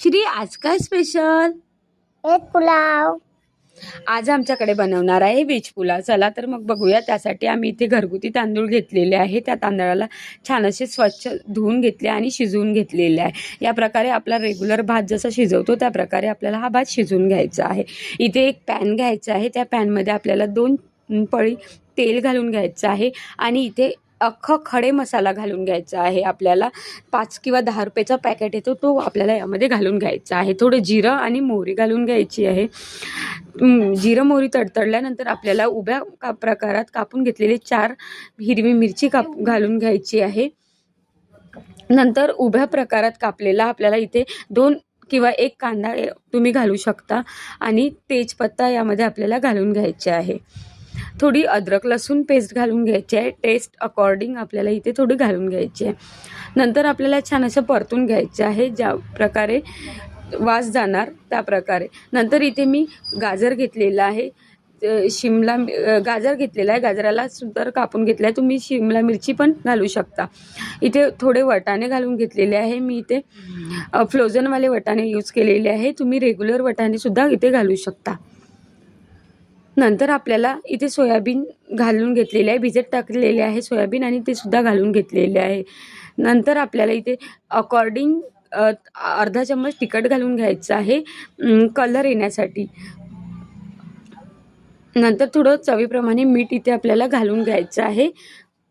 श्री आज काय स्पेशल एक पुलाव. आज आमच्याकडे बनवणार आहे व्हेज पुलाव. चला तर मग बघूया. त्यासाठी आम्ही इथे घरगुती तांदूळ घेतलेले आहे. त्या तांदळाला छान असे स्वच्छ धुवून घेतले आणि शिजवून घेतलेले आहे. या प्रकारे आपला रेग्युलर भात जसा शिजवतो त्या प्रकारे आपल्याला हा भात शिजवून घ्यायचा आहे. इथे एक पॅन घ्यायचा आहे. त्या पॅनमध्ये आपल्याला दोन पळी तेल घालून घ्यायचं आहे. आणि इथे अख्खा खडे मसाला घालून घ्यायचा आहे आपल्याला. पाच किंवा दहा रुपयाचा पॅकेट येतो तो आपल्याला यामध्ये घालून घ्यायचा आहे. थोडं जिरं आणि मोहरी घालून घ्यायची आहे. जिरं मोहरी तडतडल्यानंतर आपल्याला उभ्या का प्रकारात कापून घेतलेले चार हिरवी मिरची काप घालून घ्यायची आहे. नंतर उभ्या प्रकारात कापलेला आपल्याला इथे दोन किंवा एक कांदा तुम्ही घालू शकता. आणि तेजपत्ता यामध्ये आपल्याला घालून घ्यायचे आहे. थोडी अद्रक लसूण पेस्ट घालून घ्यायची आहे. टेस्ट अकॉर्डिंग आपल्याला इथे थोडी घालून घ्यायची आहे. नंतर आपल्याला छान असं परतून घ्यायचं आहे. ज्या प्रकारे वास जाणार त्या प्रकारे. नंतर इथे मी गाजर घेतलेला आहे. शिमला गाजर घेतलेला आहे. गाजराला सुद्धा कापून घेतला आहे तुम्ही शिमला मिरची पण घालू शकता. इथे थोडे वटाणे घालून घेतलेले आहे. मी इथे फ्लोझनवाले वटाणे यूज केलेले आहे. तुम्ही रेग्युलर वटाणेसुद्धा इथे घालू शकता. नंतर आपल्याला इथे सोयाबीन घालून घेतलेले आहे. भिजत टाकलेले आहे सोयाबीन आणि ते सुद्धा घालून घेतलेले आहे. नंतर आपल्याला इथे अकॉर्डिंग अर्धा चम्मच तिखट घालून घ्यायचं आहे. कलर येण्यासाठी. नंतर थोडं चवीप्रमाणे मीठ इथे आपल्याला घालून घ्यायचं आहे.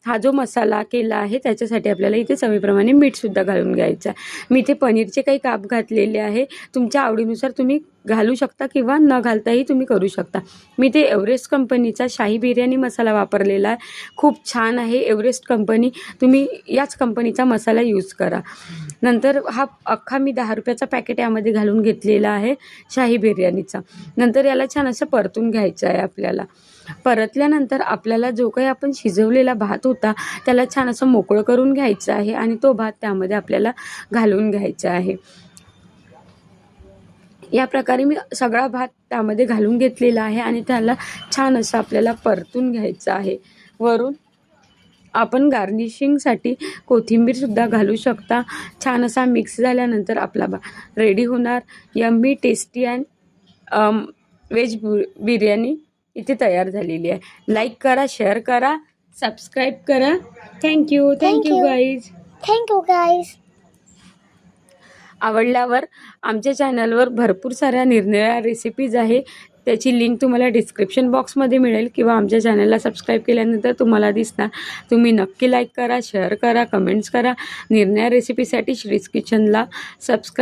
हा जो मसाला केला आहे त्याच्यासाठी आपल्याला इथे चवीप्रमाणे मीठसुद्धा घालून घ्यायचं आहे. मी इथे पनीरचे काही काप घातलेले आहे. तुमच्या आवडीनुसार तुम्ही घालू शकता किंवा न घालताही तुम्ही करू शकता. मी ते एव्हरेस्ट कंपनीचा शाही बिर्याणी मसाला वापरलेला आहे. खूप छान आहे एव्हरेस्ट कंपनी. तुम्ही याच कंपनीचा मसाला यूज करा. नंतर हा अख्खा मी दहा रुपयाचा पॅकेट यामध्ये घालून घेतलेला आहे शाही बिर्याणीचा. नंतर याला छान असं परतून घ्यायचं आहे आपल्याला. परतल्यानंतर आपल्याला जो काही आपण शिजवलेला भात होता त्याला छान असं मोकळं करून घ्यायचं आहे आणि तो भात त्यामध्ये आपल्याला घालून घ्यायचा आहे. या प्रकारे मी सगळा भात त्यामध्ये घालून घेतलेला आहे आणि त्याला छान असं आपल्याला परतून घ्यायचं आहे. वरून आपण गार्निशिंगसाठी कोथिंबीरसुद्धा घालू शकता. छान असा मिक्स झाल्यानंतर आपला बा रेडी होणार. Yummy tasty and veg biryani इथे तयार झालेली आहे. लाईक करा शेअर करा सबस्क्राईब करा. Thank you thank you. Guys thank you guys आवडल्यावर आमच्या चॅनलवर भरपूर साऱ्या निरनिळ्या रेसिपीज आहे. त्याची लिंक तुम्हाला डिस्क्रिप्शन बॉक्समध्ये मिळेल किंवा आमच्या चॅनलला सबस्क्राईब केल्यानंतर तुम्हाला दिसणार. तुम्ही नक्की लाईक करा शेअर करा कमेंट्स करा. निर्णय रेसिपीसाठी श्रीज किचनला सबस्क्राईब